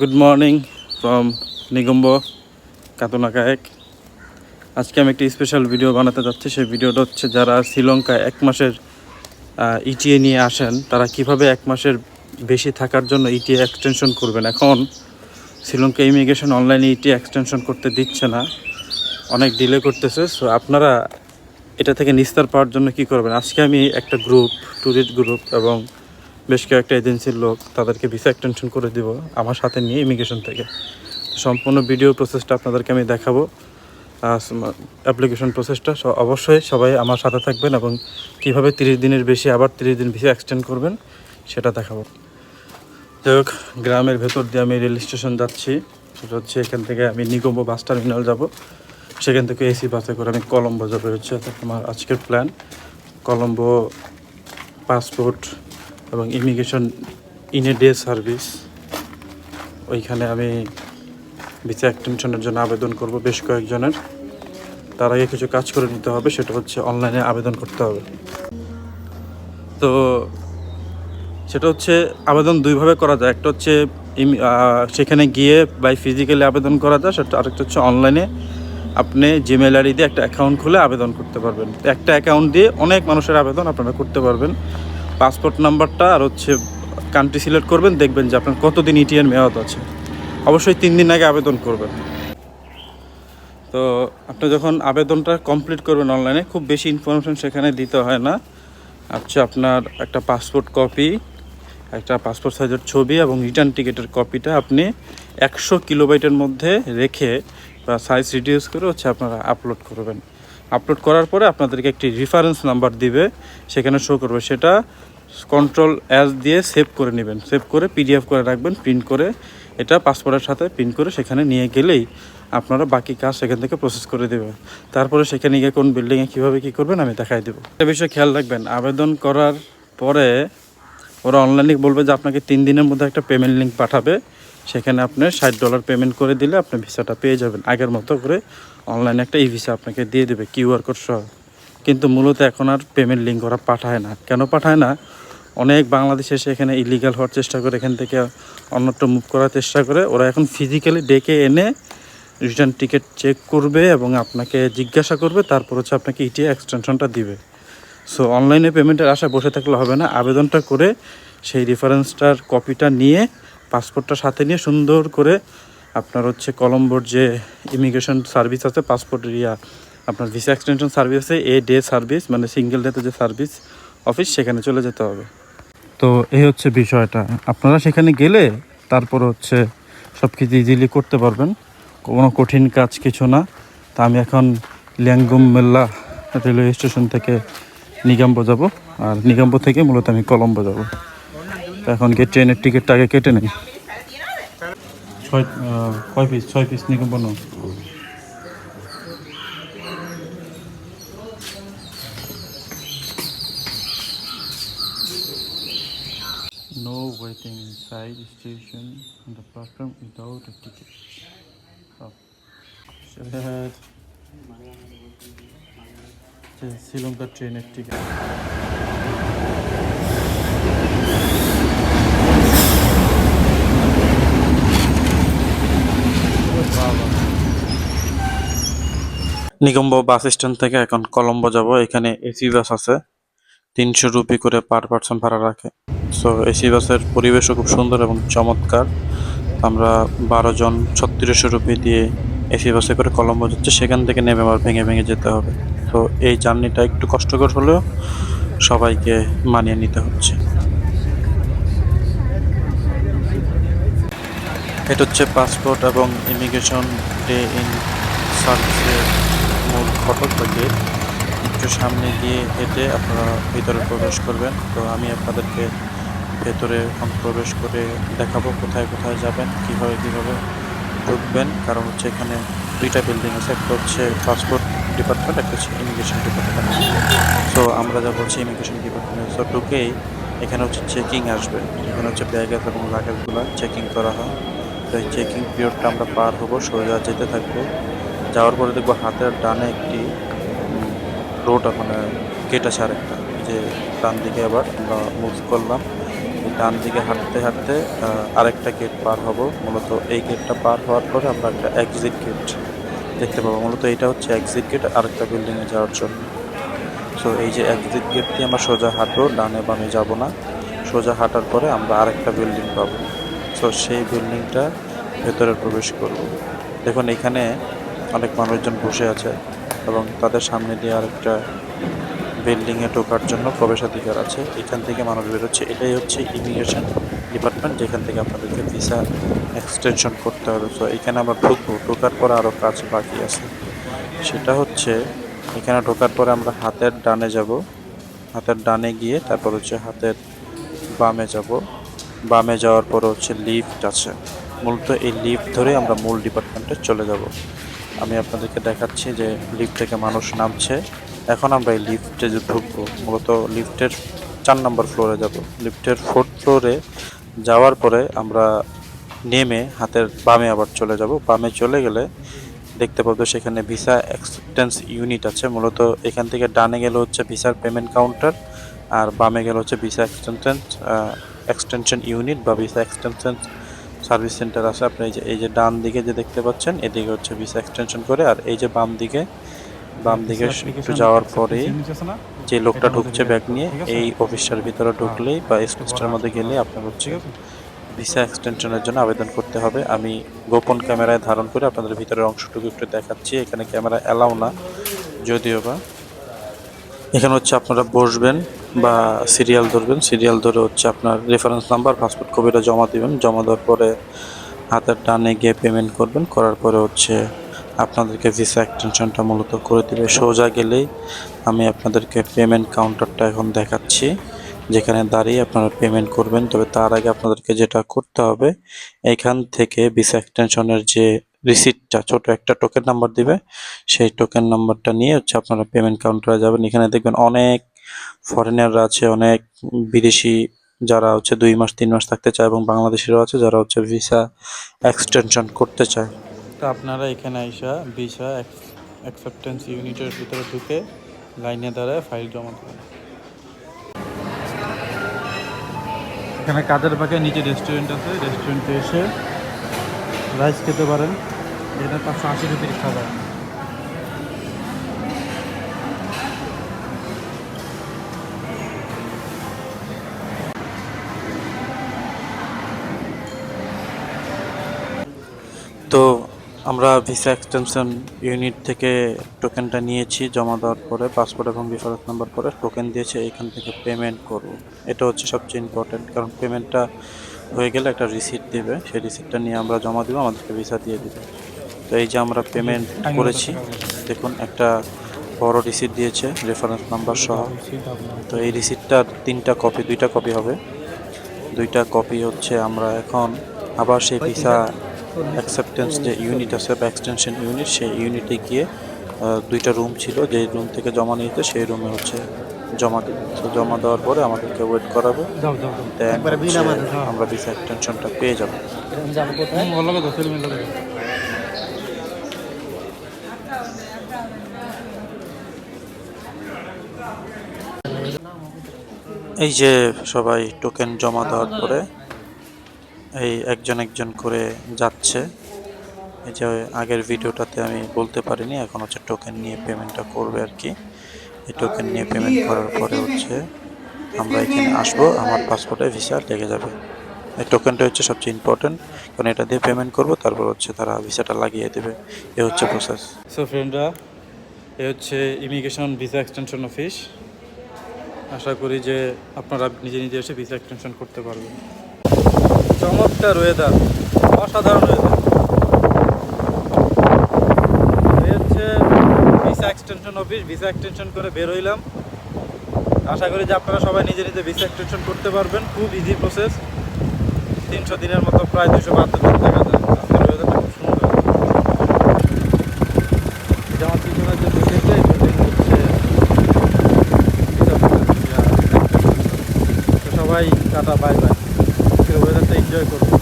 Good morning from Negombo Katunayake আজকে আমি একটি স্পেশাল ভিডিও বানাতে যাচ্ছি। সেই ভিডিওটা হচ্ছে যারা শ্রীলঙ্কায় এক মাসের ইটিএ নিয়ে আসেন, তারা কীভাবে এক মাসের বেশি থাকার জন্য ইটিএ এক্সটেনশন করবেন। এখন শ্রীলঙ্কা ইমিগ্রেশন অনলাইনে ইটিএ এক্সটেনশন করতে দিচ্ছে না। অনেক ডিলে করতেছে। সো আপনারা এটা থেকে নিস্তার পাওয়ার জন্য কি করবেন? আজকে আমি একটা গ্রুপ ট্যুরিস্ট গ্রুপ এবং বেশ কয়েকটা এজেন্সির লোক তাদেরকে ভিসা এক্সটেনশন করে দিব আমার সাথে নিয়ে ইমিগ্রেশন থেকে। সম্পূর্ণ ভিডিও প্রসেসটা আপনাদেরকে আমি দেখাবো। অ্যাপ্লিকেশন প্রসেসটা অবশ্যই সবাই আমার সাথে থাকবেন এবং কীভাবে তিরিশ দিনের বেশি, আবার তিরিশ দিন ভিসা এক্সটেন্ড করবেন, সেটা দেখাবো। যাই হোক, গ্রামের ভেতর দিয়ে আমি রেল স্টেশন যাচ্ছি। সেটা হচ্ছে এখান থেকে আমি নিগম্ব বাস টার্মিনাল যাব। সেখান থেকে এসি বাসে করে আমি কলম্বো যাব। হচ্ছে আমার আজকের প্ল্যান কলম্বো পাসপোর্ট এবং immigration in a day service. ওইখানে আমি ভিসা এক্সটেনশনের জন্য আবেদন করব বেশ কয়েকজনের। তার আগে কিছু কাজ করে নিতে হবে, সেটা হচ্ছে অনলাইনে আবেদন করতে হবে। তো সেটা হচ্ছে আবেদন দুইভাবে করা যায়। একটা হচ্ছে সেখানে গিয়ে বাই ফিজিক্যালি আবেদন করা যায়, সেটা আরেকটা হচ্ছে অনলাইনে। আপনি জিমেল আইডি দিয়ে একটা অ্যাকাউন্ট খুলে আবেদন করতে পারবেন। একটা অ্যাকাউন্ট দিয়ে অনেক মানুষের আবেদন আপনারা করতে পারবেন। পাসপোর্ট নাম্বারটা আর হচ্ছে কান্ট্রি সিলেক্ট করবেন, দেখবেন যে আপনার কতদিন ইটিএর মেয়াদ আছে। অবশ্যই তিন দিন আগে আবেদন করবেন। তো আপনি যখন আবেদনটা কমপ্লিট করবেন অনলাইনে খুব বেশি ইনফরমেশন সেখানে দিতে হয় না। আচ্ছা আপনার একটা পাসপোর্ট কপি একটা পাসপোর্ট সাইজের ছবি এবং রিটার্ন টিকিটের কপিটা আপনি একশো কিলোবাইটের মধ্যে রেখে বা সাইজ রিডিউস করে হচ্ছে আপনারা আপলোড করবেন। আপলোড করার পরে আপনাদেরকে একটি রেফারেন্স নাম্বার দিবে, সেখানে শো করবে। সেটা কন্ট্রোল অ্যাস দিয়ে সেভ করে নেবেন। সেভ করে পিডিএফ করে রাখবেন প্রিন্ট করে এটা পাসপোর্টের সাথে প্রিন্ট করে সেখানে নিয়ে গেলেই আপনারা বাকি কাজ সেখান থেকে প্রসেস করে দেবে তারপরে সেখানে গিয়ে কোন বিল্ডিংয়ে কীভাবে কী করবেন আমি দেখাই দেবো। একটা বিষয়ে খেয়াল রাখবেন, আবেদন করার পরে ওরা অনলাইনে বলবে যে আপনাকে তিন দিনের মধ্যে একটা পেমেন্ট লিঙ্ক পাঠাবে। সেখানে আপনি ষাট ডলার পেমেন্ট করে দিলে আপনি ভিসাটা পেয়ে যাবেন। আগের মতো করে অনলাইনে একটা ই ভিসা আপনাকে দিয়ে দেবে কিউআর কোড সহ। কিন্তু মূলত এখন আর পেমেন্ট লিঙ্ক ওরা পাঠায় না। কেন পাঠায় না? অনেক বাংলাদেশে এসে এখানে ইলিগাল হওয়ার চেষ্টা করে, এখান থেকে অন্যত্র মুভ করার চেষ্টা করে। ওরা এখন ফিজিক্যালি ডেকে এনে রিটার্ন টিকিট চেক করবে এবং আপনাকে জিজ্ঞাসা করবে, তারপর হচ্ছে আপনাকে ইটিএ এক্সটেনশনটা দিবে। সো অনলাইনে পেমেন্টের আশায় বসে থাকলে হবে না। আবেদনটা করে সেই রেফারেন্সটার কপিটা নিয়ে পাসপোর্টটা সাথে নিয়ে সুন্দর করে আপনার হচ্ছে কলম্বোর যে ইমিগ্রেশন সার্ভিস আছে পাসপোর্ট ইয়া আপনার ভিসা এক্সটেনশন সার্ভিস আছে এ ডে সার্ভিস মানে সিঙ্গেল ডেতে যে সার্ভিস অফিস সেখানে চলে যেতে হবে। তো এই হচ্ছে বিষয়টা। আপনারা সেখানে গেলে তারপর হচ্ছে সব কিছু ইজিলি করতে পারবেন। কোনো কঠিন কাজ কিছু না। তা আমি এখন লিয়াঙ্গুম মেল্লা রেলওয়ে স্টেশন থেকে নিগাম্বো যাব। আর নিগাম্বো থেকে মূলত আমি কলম্বো যাব। এখন গিয়ে ট্রেনের টিকিটটা আগে কেটে নেই ছয় কয় পিস ছয় পিস নিগাম্বো নাও No waiting inside the station on the platform without a ticket. Oh. Shahad. Sri Lanka ট্রেনের টিকিট নিগম্ব বাস স্ট্যান্ড থেকে এখন কলম্বো যাব। এখানে এসি বাস আছে। তিনশো রুপি করে পার পার্সন ভাড়া রাখে। সো এসি বাসের পরিবেশও খুব সুন্দর এবং চমৎকার। আমরা বারো জন ছত্রিশশো রুপি দিয়ে এসি বাসে করে কলম্বো যাচ্ছে। সেখান থেকে নেমে আবার ভেঙে ভেঙে যেতে হবে। তো এই জার্নিটা একটু কষ্টকর হলেও সবাইকে মানিয়ে নিতে হচ্ছে। এটা হচ্ছে পাসপোর্ট এবং ইমিগ্রেশন ডে ইন সার্ভিসের ফটক থেকে একটু সামনে গিয়ে হেঁটে আপনারা ভিতরে প্রবেশ করবেন। তো আমি আপনাদেরকে ভেতরে প্রবেশ করে দেখাবো কোথায় কোথায় যাবেন, কীভাবে কীভাবে ঢুকবেন। কারণ হচ্ছে এখানে দুইটা বিল্ডিং আছে, একটা হচ্ছে পাসপোর্ট ডিপার্টমেন্ট একটা হচ্ছে ইমিগ্রেশন ডিপার্টমেন্ট তো আমরা যা বলছি ইমিগ্রেশন ডিপার্টমেন্ট তো ঢুকেই এখানে হচ্ছে চেকিং আসবে। এখানে হচ্ছে ব্যাগেজ এবং লাগেজগুলো চেকিং করা হয়। তো এই চেকিং পিরিয়ডটা আমরা পার হব, সোজা যেতে থাকব। যাওয়ার পরে দেখব হাতের ডানে একটি রোড মানে গেট আছে আরেকটা। যে ডান দিকে আবার আমরা মুভ করলাম। ডান দিকে হাঁটতে হাঁটতে আরেকটা গেট পার হব। মূলত এই গেটটা পার হওয়ার পরে আমরা একটা এক্সিট গেট দেখতে পাবো। মূলত এটা হচ্ছে এক্সিট গেট আরেকটা বিল্ডিংয়ে যাওয়ার জন্য। সো এই যে এক্সিট গেট দিয়ে আমরা সোজা হাঁটবো, ডানে বামে যাব না। সোজা হাঁটার পরে আমরা আরেকটা বিল্ডিং পাবো। সো সেই বিল্ডিংটা ভেতরে প্রবেশ করব। দেখুন, এখানে অনেক মানুষজন বসে আছে এবং তাদের সামনে দিয়ে আরেকটা বিল্ডিংয়ে ঢোকার জন্য প্রবেশাধিকার আছে। এখান থেকে মানুষ বেরোচ্ছে। এটাই হচ্ছে ইমিগ্রেশন ডিপার্টমেন্ট, যেখান থেকে আপনাদেরকে ভিসা এক্সটেনশন করতে হবে। তো এখানে আমরা ঢুকবো। ঢোকার পরে আরও কাজ বাকি আছে। সেটা হচ্ছে, এখানে ঢোকার পরে আমরা হাতের ডানে যাব। হাতের ডানে গিয়ে তারপর হচ্ছে হাতের বামে যাব। বামে যাওয়ার পর হচ্ছে লিফট আছে। মূলত এই লিফট ধরে আমরা মূল ডিপার্টমেন্টে চলে যাব। আমি আপনাদেরকে দেখাচ্ছি যে লিফট থেকে মানুষ নামছে। এখন আমরা এই লিফটে যে ঢুকবো। মূলত লিফটের চার নম্বর ফ্লোরে যাব। লিফটের ফোর্থ ফ্লোরে যাওয়ার পরে আমরা নেমে হাতের বামে আবার চলে যাব। বামে চলে গেলে দেখতে পাবো সেখানে ভিসা অ্যাকসেপ্টেন্স ইউনিট আছে। মূলত এখান থেকে ডানে গেলে হচ্ছে ভিসার পেমেন্ট কাউন্টার আর বামে গেলে হচ্ছে ভিসা এক্সটেনশন এক্সটেনশন ইউনিট বা ভিসা এক্সটেনশন সার্ভিস সেন্টার আছে। আপনি এই যে এই যে ডান দিকে যে দেখতে পাচ্ছেন এদিকে হচ্ছে ভিসা এক্সটেনশন করে আর এই যে বাম দিকে বাম দিকে একটু যাওয়ার পরেই যে লোকটা ঢুকছে ব্যাগ নিয়ে এই অফিসটার ভিতরে ঢুকলেই বা স্পেসটার মধ্যে গেলে আপনার হচ্ছে ভিসা এক্সটেনশনের জন্য আবেদন করতে হবে। আমি গোপন ক্যামেরায় ধারণ করে আপনাদের ভিতরের অংশটুকু একটু দেখাচ্ছি। এখানে ক্যামেরা অ্যালাউ না যদিও বা। এখানে হচ্ছে আপনারা বসবেন বা সিরিয়াল ধরবেন সিরিয়াল ধরে হচ্ছে আপনার রেফারেন্স নাম্বার পাসপোর্ট কপিটা জমা দিবেন, জমা দেওয়ার পরে হাতের ডানে গিয়ে পেমেন্ট করবেন, করার পরে হচ্ছে আপনাদেরকে ভিসা এক্সটেনশনটা মূলত করে দিবে। সোজা গেলেই আমি আপনাদেরকে পেমেন্ট কাউন্টারটা এখন দেখাচ্ছি, যেখানে দাঁড়িয়ে আপনারা পেমেন্ট করবেন। তবে তার আগে আপনাদেরকে যেটা করতে হবে, এখান থেকে ভিসা এক্সটেনশনের যে রিসিপ্টটা ছোট একটা টোকেন নাম্বার দিবে। সেই টোকেন নাম্বারটা নিয়ে হচ্ছে আপনারা পেমেন্ট কাউন্টারে যাবেন। এখানে দেখবেন অনেক ফরেনাররা আছে, অনেক বিদেশি যারা হচ্ছে দুই মাস, তিন মাস থাকতে চায় এবং বাংলাদেশেরও আছে যারা হচ্ছে ভিসা এক্সটেনশন করতে চায়। তো আপনারা এখানে আইসা ভিসা অ্যাকসেপ্টেন্স ইউনিটের ভিতরে ঢুকে লাইনে দাঁড়ায় ফাইল জমা দেবেন। এখানে কাদের পাকে নিচে রেস্টুরেন্ট আছে রেস্টুরেন্টে এসে রাইস খেতে পারেন। এটা পাঁচশো আশি রুপির খাবার আমরা ভিসা এক্সটেনশন ইউনিট থেকে টোকেনটা নিয়েছি জমা দেওয়ার পরে পাসপোর্ট এবং রেফারেন্স নাম্বার পরে টোকেন দিয়েছে এখান থেকে পেমেন্ট করব। এটা হচ্ছে সবচেয়ে ইম্পর্টেন্ট কারণ পেমেন্টটা হয়ে গেলে একটা রিসিপ্ট দেবে সেই রিসিপ্টটা নিয়ে আমরা জমা দিব আমাদেরকে ভিসা দিয়ে দেবে। তো এই যে আমরা পেমেন্ট করেছি দেখুন একটা বড় রিসিপ্ট দিয়েছে রেফারেন্স নাম্বার সহ। তো এই রিসিপ্টটার তিনটা কপি দুইটা কপি হবে। দুইটা কপি হচ্ছে আমরা এখন আবার সেই ভিসা অ্যাকসেপ্টেন্স যে ইউনিট আছে বা এক্সটেনশন ইউনিট সেই ইউনিটে গিয়ে দুইটা রুম ছিল। যে রুম থেকে জমা নিতে সেই রুমে হচ্ছে জমা দিই তো জমা দেওয়ার পরে আমাদেরকে ওয়েট করাবে। আমরা ভিসা এক্সটেনশনটা পেয়ে যাব। এই যে সবাই টোকেন জমা দেওয়ার পরে এই একজন একজন করে যাচ্ছে। এই যে আগের ভিডিওটাতে আমি বলতে পারিনি, এখন হচ্ছে টোকেন নিয়ে পেমেন্টটা করবে আর কি। এই টোকেন নিয়ে পেমেন্ট করার পরে হচ্ছে আমরা এখানে আসব, আমার পাসপোর্টে ভিসা লেগে যাবে। এই টোকেনটা হচ্ছে সবচেয়ে ইম্পর্টেন্ট কারণ এটা দিয়ে পেমেন্ট করব, তারপর হচ্ছে তারা ভিসাটা লাগিয়ে দেবে। এ হচ্ছে প্রসেস সো ফ্রেন্ডরা এ হচ্ছে ইমিগ্রেশন ভিসা এক্সটেনশন অফিস আশা করি যে আপনারা নিজে নিজে এসে ভিসা এক্সটেনশন করতে পারবেন। চমৎকার ওয়েদার অসাধারণ ওয়েদার হচ্ছে visa extension office visa extension করে বের হইলাম। আশা করি যে আপনারা সবাই নিজে নিজে ভিসা এক্সটেনশন করতে পারবেন। খুব ইজি প্রসেস তিনশো দিনের মতো প্রায় দুশো বাহাত্তর দিন থাকা যায়। আজকের ওয়েদারটা খুব সুন্দর। এটা পিছনে যে বিল্ডিংটা এই বিল্ডিং হচ্ছে visa process, yeah, extension। তো সবাই বাই বাই এনজয় করব